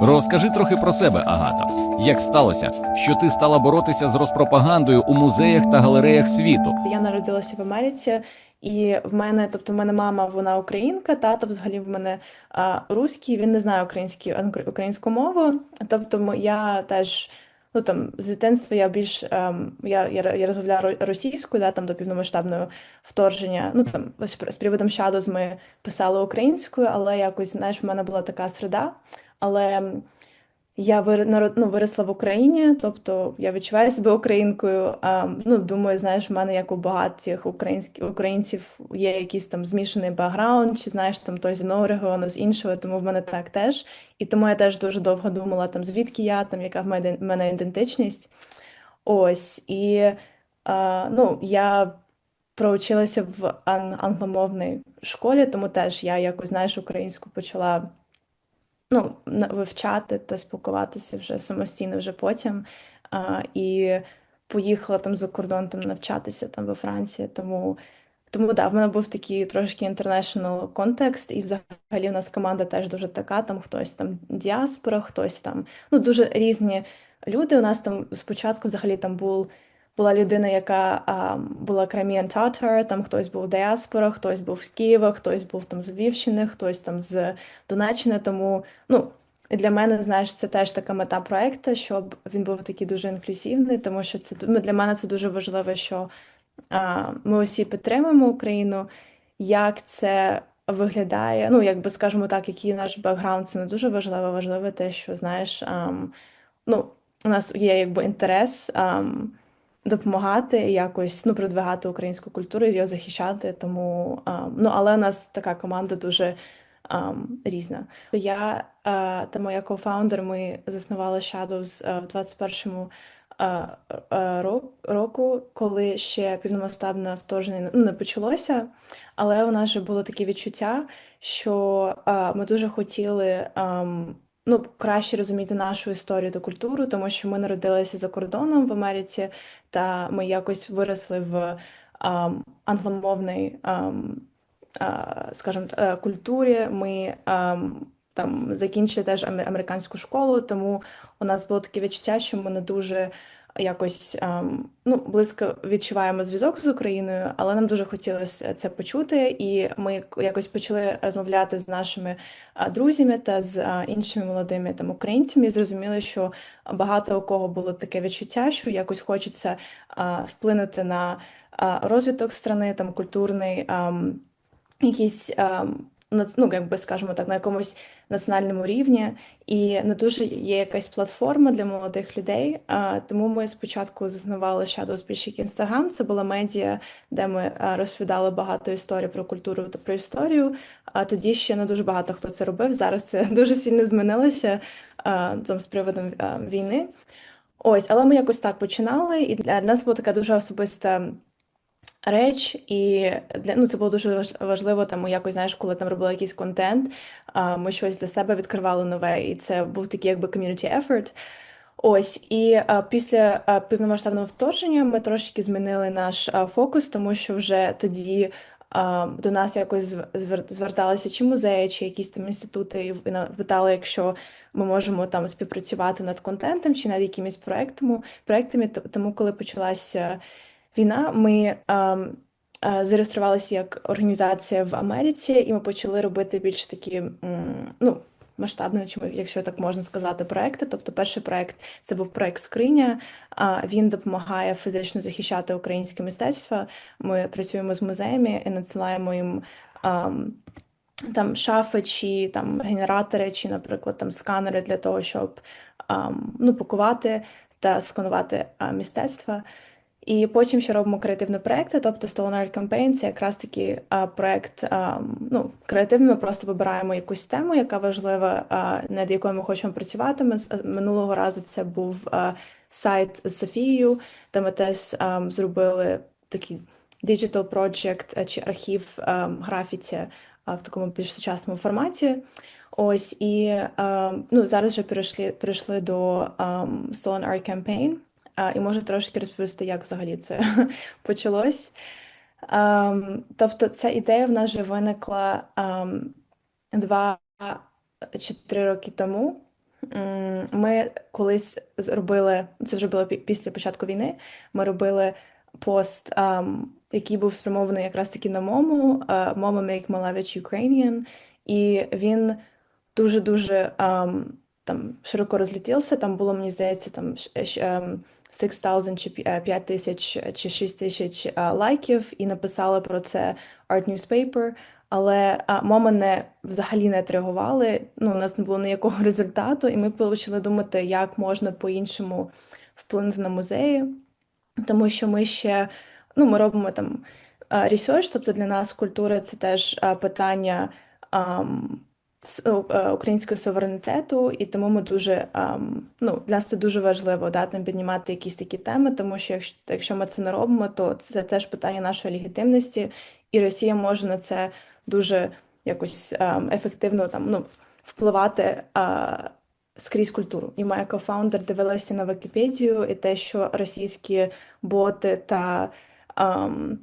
Розкажи трохи про себе, Агата. Як сталося, що ти стала боротися з розпропагандою у музеях та галереях світу? Я народилася в Америці, і в мене, тобто, в мене мама, вона українка, тато взагалі в мене а, руський, він не знає українські, ангр- українську мову. Тобто я теж, ну там з дитинства я більш ем, я, я, я розмовляла ро- російською, да, там до повномасштабного вторгнення. Ну там ось з приводом Shadows ми писали українською, але якось, знаєш, в мене була така середа. Але я ну, виросла в Україні, тобто я відчуваю себе українкою. А, ну, думаю, знаєш, в мене як у багатьох українських українців є якийсь там змішаний бекграунд, чи знаєш, там той з одного регіону, з іншого, тому в мене так теж. І тому я теж дуже довго думала, там, звідки я, там, яка в мене, в мене ідентичність. Ось. І а, ну, я проучилася в ан- англомовній школі, тому теж я якось, знаєш, українську почала ну, вивчати та спілкуватися вже самостійно вже потім. А, і поїхала там за кордон там навчатися там во Франції. Тому, тому да, в мене був такий трошки international контекст, і взагалі в нас команда теж дуже така. Там хтось там діаспора, хтось там, ну дуже різні люди. У нас там спочатку взагалі там був. Була людина, яка а, була Crimean Tatar, там хтось був діаспора, хтось був з Києва, хтось був там з Львівщини, хтось там з Донеччини. Тому ну, для мене, знаєш, це теж така мета проекту, щоб він був такий дуже інклюзивний, тому що це ну, для мене це дуже важливо, що а, ми усі підтримуємо Україну. Як це виглядає? Ну, якби скажемо так, який наш бекграунд, це не дуже важливо. Важливо те, що знаєш, ам, ну, у нас є якби інтерес. Ам, допомагати якось ну, продвигати українську культуру і його захищати. Тому ну, але у нас така команда дуже різна. Я та моя кофаундер, ми заснували Shadows в 21-му а, а, року, коли ще повномасштабне вторгнення ну, не почалося. Але у нас же було таке відчуття, що ми дуже хотіли. Ам, Ну, краще розуміти нашу історію та культуру, тому що ми народилися за кордоном в Америці, та ми якось виросли в ам, англомовній, ам, а, скажімо, е, культурі. Ми ам, там закінчили теж аме- американську школу, тому у нас було таке відчуття, що ми не дуже якось ам, ну, близько відчуваємо зв'язок з Україною, але нам дуже хотілося це почути, і ми якось почали розмовляти з нашими друзями та з а, іншими молодими там українцями. І зрозуміли, що багато у кого було таке відчуття, що якось хочеться вплинути на розвиток страни, там культурний, якийсь ам, нац- ну, якби скажемо так, на якомусь національному рівні, і не дуже є якась платформа для молодих людей. Тому ми спочатку заснували Shadows як Instagram. Це була медіа, де ми розповідали багато історій про культуру та про історію. А тоді ще не дуже багато хто це робив. Зараз це дуже сильно змінилося там з приводом війни. Ось, але ми якось так починали, і для нас була така дуже особиста реч, і для ну це було дуже важ- важливо. Там якось знаєш, коли там робили якийсь контент, ми щось для себе відкривали нове, і це був такий якби community effort. Ось, і а, після а, повномасштабного вторгнення ми трошки змінили наш а, фокус, тому що вже тоді а, до нас якось зв- звер- зверталися чи музеї, чи якісь там інститути, і питали, якщо ми можемо там співпрацювати над контентом чи над якимись проектами. Тому, коли почалася війна, ми ам, а, зареєструвалися як організація в Америці, і ми почали робити більш такі, ну, масштабні, чи якщо так можна сказати, проекти. Тобто, перший проект це був проект Скриня. Він допомагає фізично захищати українське мистецтво. Ми працюємо з музеями і надсилаємо їм. ам, там шафи чи там генератори, чи, наприклад, там сканери для того, щоб ам, ну, пакувати та сканувати а, мистецтво. І потім ще робимо креативні проекти, тобто Stolen Art Campaign – це якраз таки проект. Ну, креативний ми просто вибираємо якусь тему, яка важлива, над якою ми хочемо працювати. Ми з- минулого разу це був сайт з Софією, де ми теж зробили такий digital project чи архів графіті в такому більш сучасному форматі. Ось і ну, зараз вже перейшли, перейшли до Stolen Art Campaign. І можу трошки розповісти, як взагалі це почалось. Ам, тобто, ця ідея в нас вже виникла ам, два чи три роки тому. ми колись зробили, це вже було після початку війни. Ми робили пост, ам, який був спрямований якраз таки на мому, а, Mama Make Malevich Ukrainian, і він дуже-дуже ам, там широко розлетівся. Там було, мені здається, там щ- щ- ем, 6000 чи 5 тисяч чи 6 тисяч лайків, і написали про це Art Newspaper. Але а, моми не взагалі не відреагували. Ну, у нас не було ніякого результату, і ми почали думати, як можна по-іншому вплинути на музеї, тому що ми ще ну, ми робимо там ресерч, тобто для нас культура це теж питання е, українського суверенітету, і тому ми дуже ну, для нас це дуже важливо да, там піднімати якісь такі теми, тому що якщо, якщо ми це не робимо, то це теж питання нашої легітимності, і Росія може на це дуже якось ефективно там, ну, впливати а, скрізь культуру. І моя кофаундер дивилася на Вікіпедію, і те, що російські боти та ам,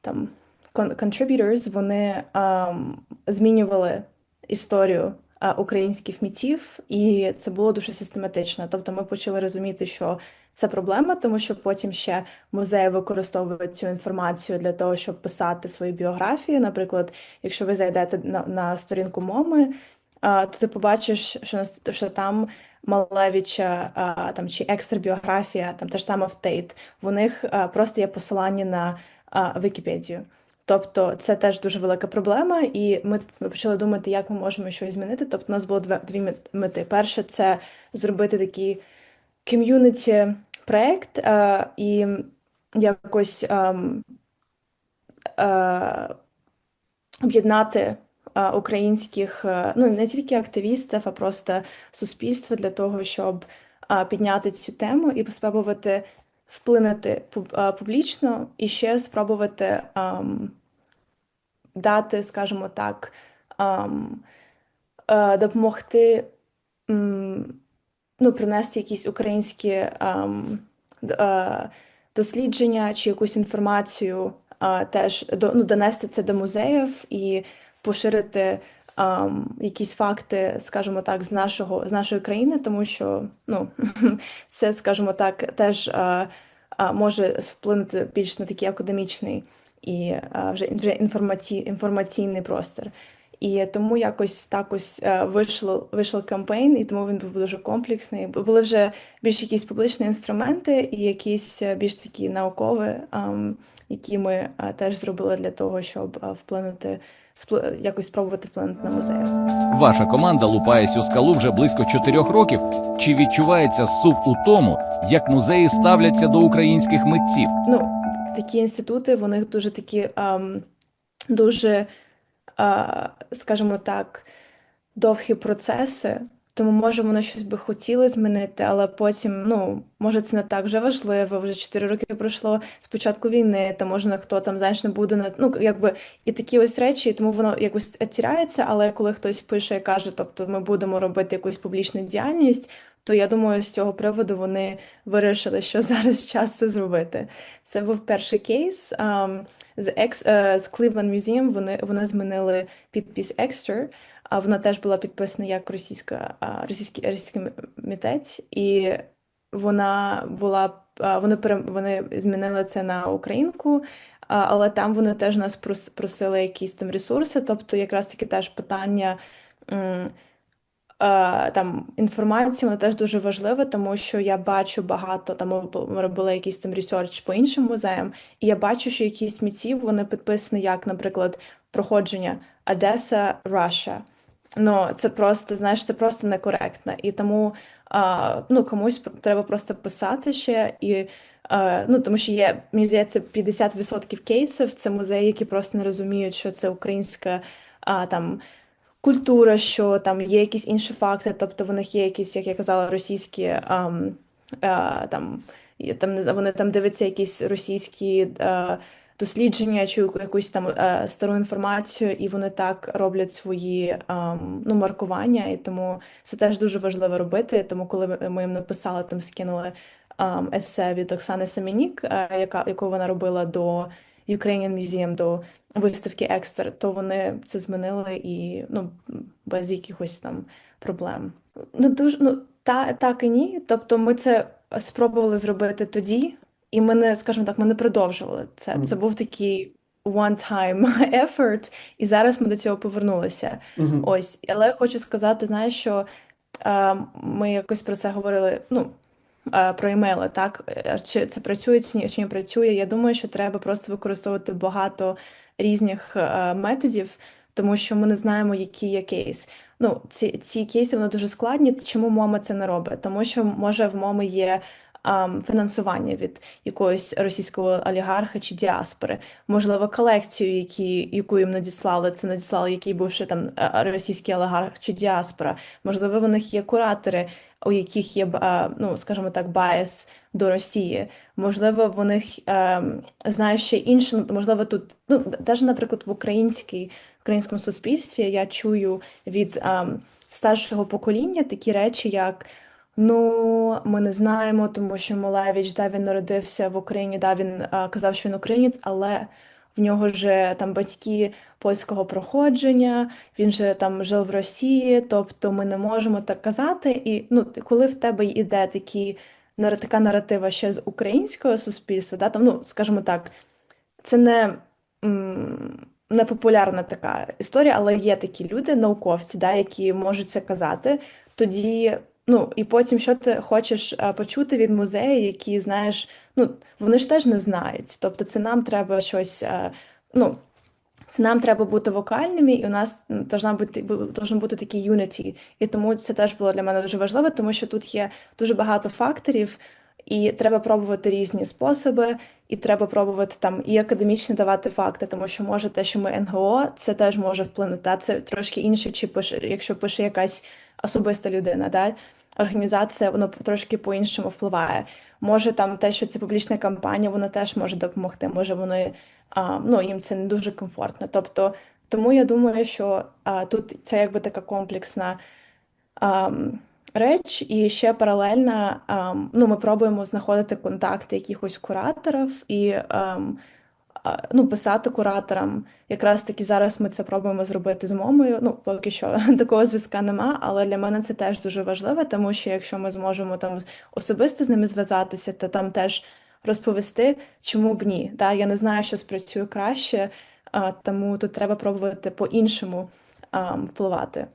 там contributors, вони ам, змінювали історію а, українських митців, і це було дуже систематично. Тобто ми почали розуміти, що це проблема, тому що потім ще музеї використовують цю інформацію для того, щоб писати свої біографії. Наприклад, якщо ви зайдете на, на сторінку МОМи, а, то ти побачиш, що, що там Малевича а, там, чи екстра біографія, там те ж саме в Тейт, в них а, просто є посилання на Вікіпедію. Тобто це теж дуже велика проблема, і ми почали думати, як ми можемо щось змінити. Тобто, у нас було дві, мети. Перше, це зробити такий ком'юніті проект е, і якось ем, е, об'єднати е, українських, е, ну не тільки активістів, а просто суспільство для того, щоб е, підняти цю тему і спробувати вплинути е, публічно і ще спробувати ем, дати, скажімо так, ем, е, допомогти м, ну, принести якісь українські ем, е, дослідження чи якусь інформацію, е, теж до, ну, донести це до музеїв і поширити ем, якісь факти, скажімо так, з нашого, з нашої країни, тому що ну, це, скажімо так, теж е, е, може вплинути більш на такий академічний і е, вже, інформаційний простір. І тому якось так ось вийшло, вийшов кампейн, і тому він був дуже комплексний. Були вже більш якісь публічні інструменти і якісь більш такі наукові, які ми теж зробили для того, щоб вплинути, якось спробувати вплинути на музеї. Ваша команда лупає у скалу вже близько чотирьох років. Чи відчувається сув у тому, як музеї ставляться до українських митців? Ну, такі інститути, вони дуже такі ем, дуже, е, скажімо так, довгі процеси. Тому може воно щось би хотіло змінити, але потім, ну, може, це не так вже важливо. Вже 4 роки пройшло з початку війни, та можна хто там знаєш, не буде на ну, якби і такі ось речі, тому воно якось тіряється. Але коли хтось пише і каже, тобто ми будемо робити якусь публічну діяльність, то я думаю, з цього приводу вони вирішили, що зараз час це зробити. Це був перший кейс. З екс е, з Cleveland Museum вони, вони змінили підпис Extra, а вона теж була підписана як російська, російський, російський митець, і вона була вони вони змінили це на українку, але там вони теж нас прос- просили якісь там ресурси, тобто якраз таки теж питання. Е, Там інформація вона теж дуже важлива, тому що я бачу багато там ми робили якийсь там ресерч по іншим музеям, і я бачу, що якісь митців вони підписані, як, наприклад, проходження Одеса, Russia. Ну, це просто, знаєш, це просто некоректно. І тому а, ну, комусь треба просто писати ще. І, а, ну, тому що є, мені здається, 50% кейсів це музеї, які просто не розуміють, що це українська а, там, культура, що там є якісь інші факти, тобто в них є якісь, як я казала, російські ам, а, там, там, знаю, вони там дивляться якісь російські а, дослідження чи якусь там а, стару інформацію, і вони так роблять свої ам, ну, маркування, і тому це теж дуже важливо робити. Тому, коли ми їм написали, там скинули ам, есе від Оксани Семенік, а, яка, яку вона робила до Ukrainian Museum, до виставки Екстер, то вони це змінили і ну, без якихось там проблем. Ну дуже ну та так і ні. Тобто, ми це спробували зробити тоді, і ми не, скажімо так, ми не продовжували це. Це був такий one-time effort, і зараз ми до цього повернулися. Ось, але хочу сказати, знаєш, що е, ми якось про це говорили. Ну. Е, Про емейли, так Е, чи це працює чи не працює. Я думаю, що треба просто використовувати багато різних е, методів, тому що ми не знаємо, який є кейс. Ну, ці, ці кейси вони дуже складні. Чому МОМА це не робить? Тому що може в МОМИ є фінансування від якогось російського олігарха чи діаспори, можливо, колекцію, які, яку їм надіслали, це надіслали який бувши там е, російський олігарх чи діаспора. Можливо, в них є куратори, у яких є е, ну, скажімо так, байс до Росії. Можливо, в них ем, знаєш ще інше, ну, можливо, тут ну навіть, наприклад, в українській українському суспільстві я чую від ем, старшого покоління такі речі, як ну, ми не знаємо, тому що Малевич, да, він народився в Україні, да, він е, казав, що він українець, але в нього ж там батьки польського проходження, він же там жив в Росії, тобто ми не можемо так казати. І ну, коли в тебе йде такі така наратива ще з українського суспільства, да, там, ну, скажімо так, це не, не популярна така історія, але є такі люди, науковці, да, які можуть це казати. Тоді, ну, і потім, що ти хочеш е, почути від музею, які, знаєш, ну, вони ж теж не знають. Тобто, це нам треба щось, е, ну, це нам треба бути вокальними, і у нас должна бути бу- должен бути такий юніті. І тому це теж було для мене дуже важливо, тому що тут є дуже багато факторів, і треба пробувати різні способи, і треба пробувати там і академічно давати факти, тому що може те, що ми НГО, це теж може вплинути. А це трошки інше, чи пише, якщо пише якась особиста людина, да? Організація, воно трошки по-іншому впливає. Може там те, що це публічна кампанія, воно теж може допомогти. Може вони а, ну, їм це не дуже комфортно. Тобто, тому я думаю, що а, тут це якби така комплексна ам, реч, і ще паралельно ам, ну, ми пробуємо знаходити контакти якихось кураторів і а, ну, писати кураторам. Якраз таки зараз ми це пробуємо зробити з мамою. Ну, поки що такого зв'язка нема, але для мене це теж дуже важливо, тому що якщо ми зможемо там особисто з ними зв'язатися, то там теж розповісти, чому б ні. Да? Я не знаю, що спрацює краще, тому тут треба пробувати по-іншому ам, впливати.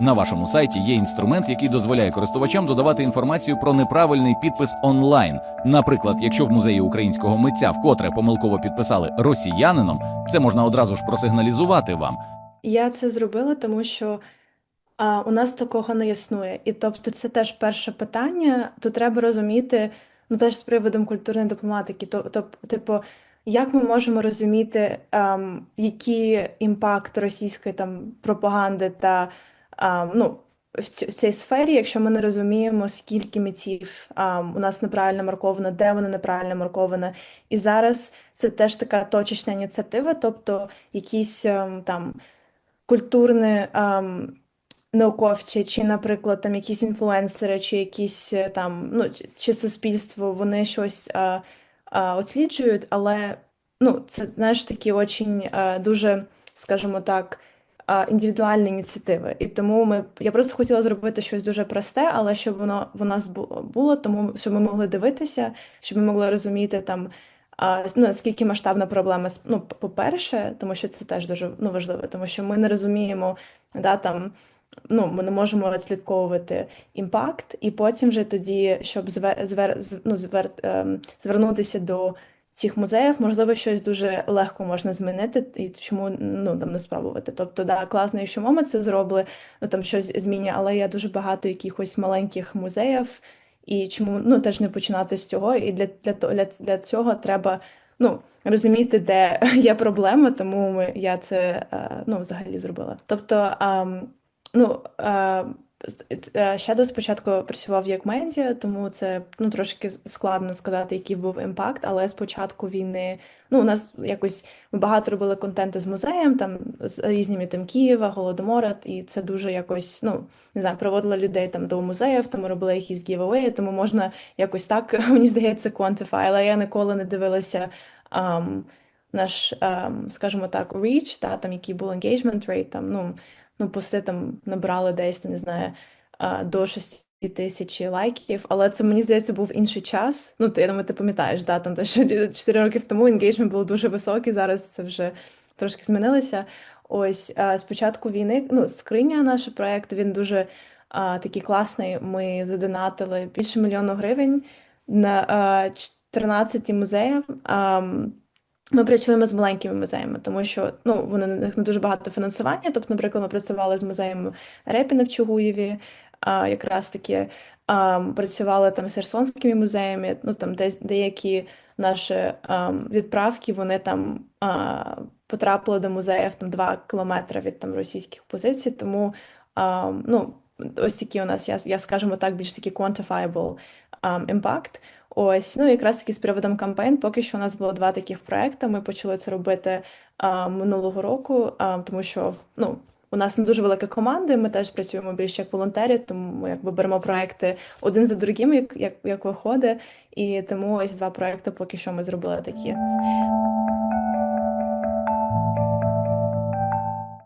На вашому сайті є інструмент, який дозволяє користувачам додавати інформацію про неправильний підпис онлайн. Наприклад, якщо в музеї українського митця вкотре помилково підписали росіянином, це можна одразу ж просигналізувати вам. Я це зробила, тому що а, у нас такого не існує. І тобто це теж перше питання. Тут треба розуміти, ну теж з приводом культурної дипломатики. То, то, типу, як ми можемо розуміти, ем, який імпакт російської там пропаганди та ну, в цій сфері, якщо ми не розуміємо, скільки митців ем, у нас неправильно марковано, де вони неправильно марковано. І зараз це теж така точечна ініціатива, тобто якісь ем, там культурні ем, науковці, чи, наприклад, там якісь інфлюенсери, чи якісь е, там, ну, чи, суспільство, вони щось е, е, досліджують, але ну, це, знаєш, такі очень е, дуже, скажімо так, е, індивідуальні ініціативи. І тому ми, я просто хотіла зробити щось дуже просте, але щоб воно в нас було, тому щоб ми могли дивитися, щоб ми могли розуміти там. А, ну, наскільки масштабна проблема, ну, по-перше, тому що це теж дуже ну, важливо, тому що ми не розуміємо, да, там, ну, ми не можемо відслідковувати імпакт, і потім вже тоді, щоб звер, звер, ну, звер, ем, звернутися до цих музеїв, можливо, щось дуже легко можна змінити, і чому ну, там не спробувати. Тобто, да, класно, якщо мама це зробили, ну там щось змінює, але є дуже багато якихось маленьких музеїв, і чому ну теж не починати з цього. І для, для, для, для цього треба ну, розуміти, де є проблема, тому ми, я це е, ну, взагалі зробила. Тобто, ну, е, Shadow спочатку працював як медіа, тому це ну, трошки складно сказати, який був імпакт, але спочатку війни, ну, у нас якось ми багато робили контенту з музеєм, там з різними там Києва, Голодомора, і це дуже якось, ну, не знаю, приводили людей там до музеїв, там робили якісь гівавеї, тому можна якось так, мені здається, quantify, але я ніколи не дивилася ам, наш, ам, скажімо так, reach, та, там, який був engagement rate, там, ну, ну, пости там набрали десь, не знаю, до 6 тисяч лайків, але це мені здається був інший час. Ну, ти я думаю, ти пам'ятаєш, да, там те, що 4 роки тому енгейджмент був дуже високий. Зараз це вже трошки змінилося. Ось а, з початку війни, ну, скриня, наш проект, він дуже а, такий класний. Ми задонатили більше мільйону гривень на а, 14 музеїв. А, ми працюємо з маленькими музеями, тому що ну, вони на них не дуже багато фінансування. Тобто, наприклад, ми працювали з музеєм Репіна в Чугуєві, а, якраз таки а, працювали там з Херсонськими музеями. Ну там десь деякі наші а, відправки вони там а, потрапили до музеїв там 2 кілометри від там російських позицій. Тому а, ну, ось такі у нас, я, я скажімо так, більш такі quantifiable а, impact. Ось, ну якраз таки з приводом кампейн, поки що у нас було два таких проекти. Ми почали це робити а, минулого року, а, тому що ну, у нас не дуже велика команда, ми теж працюємо більше як волонтери, тому ми якби беремо проекти один за другим, як, як, як виходить. І тому ось два проекти поки що ми зробили такі.